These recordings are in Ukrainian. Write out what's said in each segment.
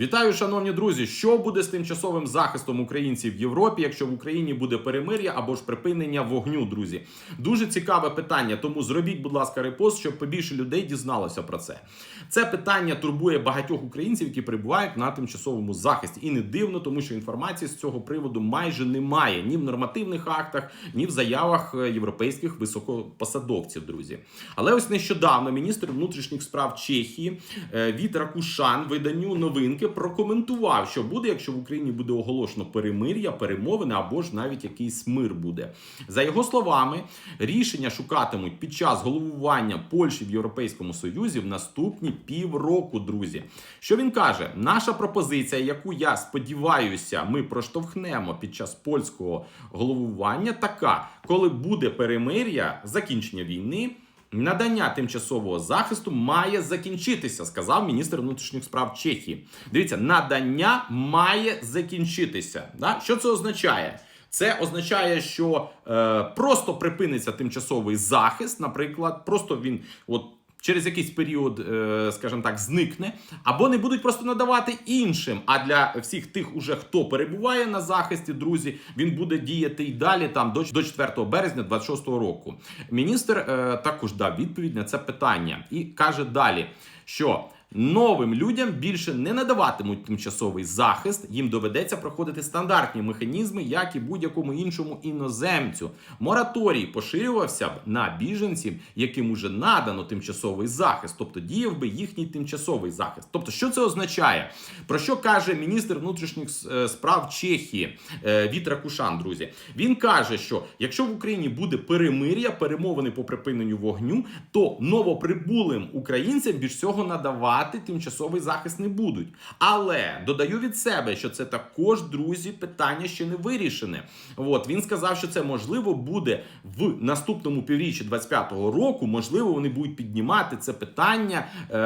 Вітаю, шановні друзі! Що буде з тимчасовим захистом українців в Європі, якщо в Україні буде перемир'я або ж припинення вогню, друзі? Дуже цікаве питання. Тому зробіть, будь ласка, репост, щоб побільше людей дізналося про це. Це питання турбує багатьох українців, які перебувають на тимчасовому захисті, і не дивно, тому що інформації з цього приводу майже немає ні в нормативних актах, ні в заявах е, європейських високопосадовців, друзі. Але ось нещодавно міністр внутрішніх справ Чехії е, Вітра Кушан виданню новинки прокоментував, що буде, якщо в Україні буде оголошено перемир'я, перемовини або ж навіть якийсь мир буде. За його словами, рішення шукатимуть під час головування Польщі в Європейському Союзі в наступні півроку, друзі. Що він каже? Наша пропозиція, яку я сподіваюся, ми проштовхнемо під час польського головування, така: коли буде перемир'я, закінчення війни. Надання тимчасового захисту має закінчитися, сказав міністр внутрішніх справ Чехії. Дивіться, надання має закінчитися. Да? Що це означає? Це означає, що е, просто припиниться тимчасовий захист, наприклад, просто він от. Через якийсь період, е, скажімо так, зникне, або не будуть просто надавати іншим. А для всіх тих, уже хто перебуває на захисті, друзі, він буде діяти і далі там до до 4 березня 26-го року. Міністр е, також дав відповідь на це питання і каже далі, що новим людям більше не надаватимуть тимчасовий захист. Їм доведеться проходити стандартні механізми, як і будь-якому іншому іноземцю. Мораторій поширювався б на біженців, яким уже надано тимчасовий захист, тобто діяв би їхній тимчасовий захист. Тобто, що це означає? Про що каже міністр внутрішніх е, справ Чехії е, Вітра Кушан, друзі? Він каже, що якщо в Україні буде перемир'я, перемовини по припиненню вогню, то новоприбулим українцям більш цього надавати тимчасовий захист не будуть. Але додаю від себе, що це також, друзі, питання ще не вирішене. От він сказав, що це можливо буде в наступному півріччі 25-го року. Можливо, вони будуть піднімати це питання е,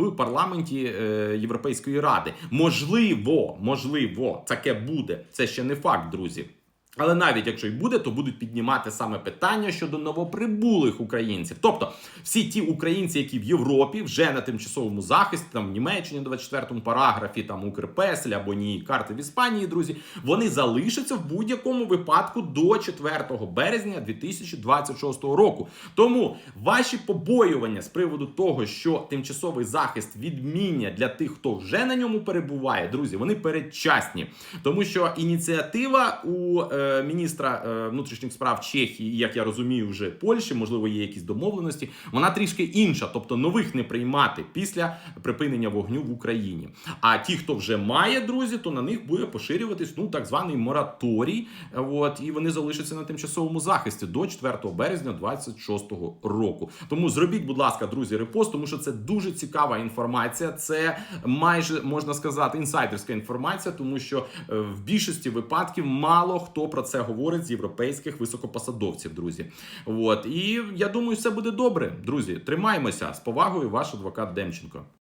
в парламенті е, Європейської ради. Можливо, можливо, таке буде. Це ще не факт, друзі. Але навіть якщо й буде, то будуть піднімати саме питання щодо новоприбулих українців. Тобто всі ті українці, які в Європі вже на тимчасовому захисті, там в Німеччині, 24-му параграфі, там Укрпесель або ні карти в Іспанії, друзі, вони залишаться в будь-якому випадку до 4 березня 2026 року. Тому ваші побоювання з приводу того, що тимчасовий захист відміння для тих, хто вже на ньому перебуває, друзі, вони передчасні, тому що ініціатива у е, міністра е, внутрішніх справ Чехії, як я розумію, вже Польщі, можливо, є якісь домовленості. Вона трішки інша, тобто нових не приймати після припинення вогню в Україні. А ті, хто вже має друзі, то на них буде поширюватись ну так званий мораторій. е, От і вони залишаться на тимчасовому захисті до 4 березня 26 року. Тому зробіть, будь ласка, друзі, репост, тому що це дуже цікава інформація. Це майже можна сказати інсайдерська інформація, тому що е, в більшості випадків мало хто про це говорить з європейських високопосадовців, друзі. От і я думаю, все буде добре, друзі. Тримаємося з повагою, ваш адвокат Демченко.